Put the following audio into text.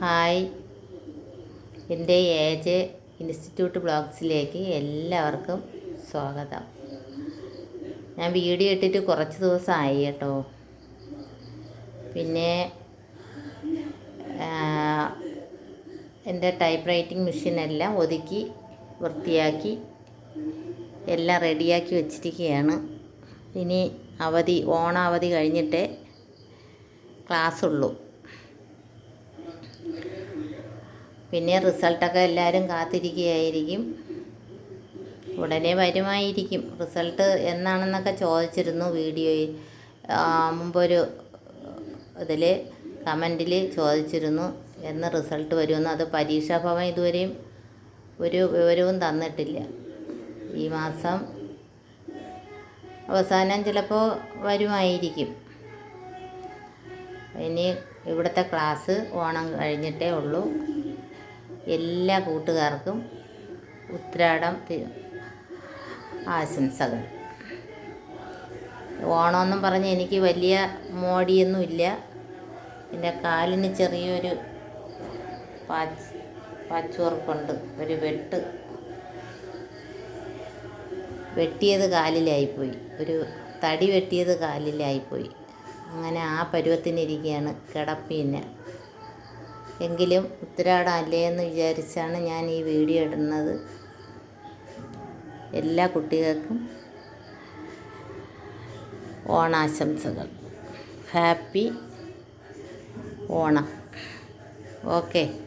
Hi. എന്റെ age institute ബ്ലോഗ്സിലേക്ക് എല്ലാവർക്കും സ്വാഗതം. ഞാൻ വീഡിയോ ഇട്ടിട്ട് കുറച്ച് ദിവസമായി കേട്ടോ. പിന്നെ എന്റെ ടൈപ്പ് റൈറ്റിംഗ് മെഷീനെല്ലാം ഒതുക്കി വൃത്തിയാക്കി എല്ലാം റെഡിയാക്കി വെച്ചിരിക്കുകയാണ്. ഇനി അവധി ഓണാവധി കഴിഞ്ഞിട്ടേ ക്ലാസ് ഉള്ളൂ പിന്നെ റിസൾട്ടൊക്കെ എല്ലാവരും കാത്തിരിക്കുകയായിരിക്കും. ഉടനെ വരുമായിരിക്കും. റിസൾട്ട് എന്നാണെന്നൊക്കെ ചോദിച്ചിരുന്നു വീഡിയോയിൽ. മുമ്പൊരു ഇതിൽ കമന്റിൽ ചോദിച്ചിരുന്നു എന്ന് റിസൾട്ട് വരുമെന്ന്. അത് പരീക്ഷാ ഭവൻ ഇതുവരെയും ഒരു വിവരവും തന്നിട്ടില്ല. ഈ മാസം അവസാനം ചിലപ്പോൾ വരുമായിരിക്കും. ഇനി ഇവിടുത്തെ ക്ലാസ് ഓണം കഴിഞ്ഞിട്ടേ ഉള്ളൂ. എല്ലാ കൂട്ടുകാർക്കും ഉത്രാടം ആശംസകൾ. ഓണമെന്നും പറഞ്ഞ് എനിക്ക് വലിയ മോടിയൊന്നുമില്ല. എന്റെ കാലിന് ചെറിയൊരു പാച്ച് പാച്ചുവർക്കുണ്ട്. ഒരു വെട്ട്. വെട്ടിയത് കാലിലായിപ്പോയി. ഒരു തടി വെട്ടിയത് കാലിലായിപ്പോയി. അങ്ങനെ ആ പരുവത്തിനിരിക്കുകയാണ് കിടപ്പിന്നെ എങ്കിലും ഉത്തരാടം അല്ലേ എന്ന് വിചാരിച്ചാണ് ഞാൻ ഈ വീഡിയോ ഇടുന്നത്. എല്ലാ കുട്ടികൾക്കും ഓണാശംസകൾ. ഹാപ്പി ഓണം. ഓക്കെ.